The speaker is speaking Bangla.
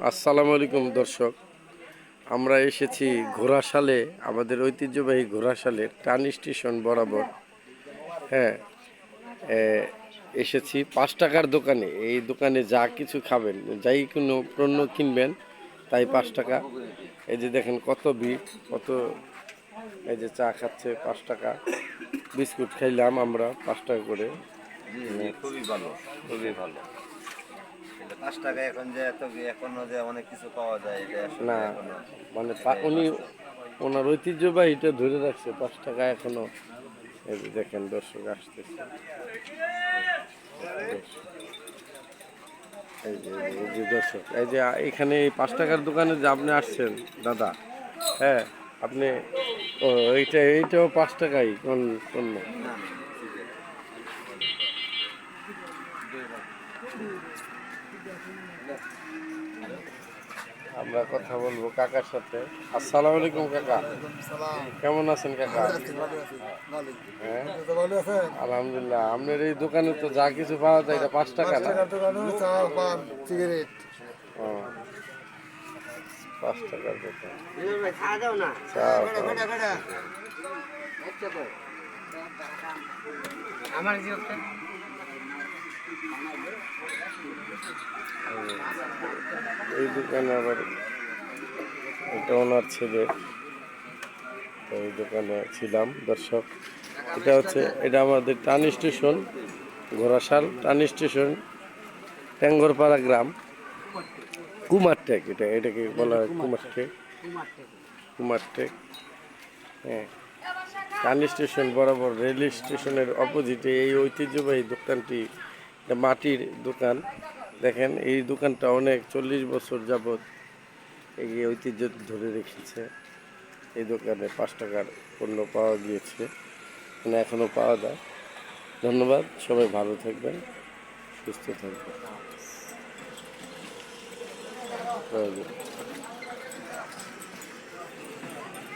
আসসালামু আলাইকুম, দর্শক। আমরা এসেছি ঘোড়াশালে, আমাদের ঐতিহ্যবাহী ঘোড়াশালের টান স্টেশন বরাবর। হ্যাঁ এসেছি পাঁচ টাকার দোকানে। এই দোকানে যা কিছু খাবেন, যাই কোনো পণ্য কিনবেন, তাই পাঁচ টাকা। এই যে দেখেন কত ভিড়, কত এই যে চা খাচ্ছে, পাঁচ টাকা। বিস্কুট খাইলাম আমরা, পাঁচ টাকা করে। খুবই ভালো খুবই ভালো। পাঁচ টাকা এখন যে এত এখনও যে অনেক কিছু পাওয়া যায় না মানে উনি ওনার ঐতিহ্যবাহীটা ধরে রাখছে পাঁচ টাকা এখনও। এই দেখেন দর্শক আসতেছে। এই যে এই যে দর্শক এই যে এখানে এই পাঁচ টাকার দোকানে যে আপনি আসছেন দাদা হ্যাঁ আপনি ও এইটা এইটাও পাঁচ টাকাই কোন কোন? আমরা কথা বলব কাকার সাথে। আসসালামু আলাইকুম কাকা। কেমন আছেন কাকা? হ্যাঁ? আলহামদুলিল্লাহ। আপনার এই দোকানে তো যা কিছু পাওয়া যায় পাঁচ টাকা না? পাঁচ টাকার দোকান। আমার এই দোকানে আবার এটা ওনার ছেলে। এই দোকানে ছিলাম, দর্শক। এটা হচ্ছে, এটা আমাদের টান স্টেশন, ঘোড়াশাল টান স্টেশন ট্যাঙ্গরপাড়া গ্রাম। কুমারটেক এটা, এটাকে বলা হয় কুমারটেক কুমারটেক হ্যাঁ। টান স্টেশন বরাবর রেল স্টেশনের অপোজিটে এই ঐতিহ্যবাহী দোকানটি মাটির দোকান। দেখেন, এই দোকানটা অনেক চল্লিশ বছর যাবৎ এই ঐতিহ্য ধরে রেখেছে। এই দোকানে পাঁচ টাকার পণ্য পাওয়া গিয়েছে। মানে এখনও পাওয়া যায়। ধন্যবাদ, সবাই ভালো থাকবেন, সুস্থ থাকবেন।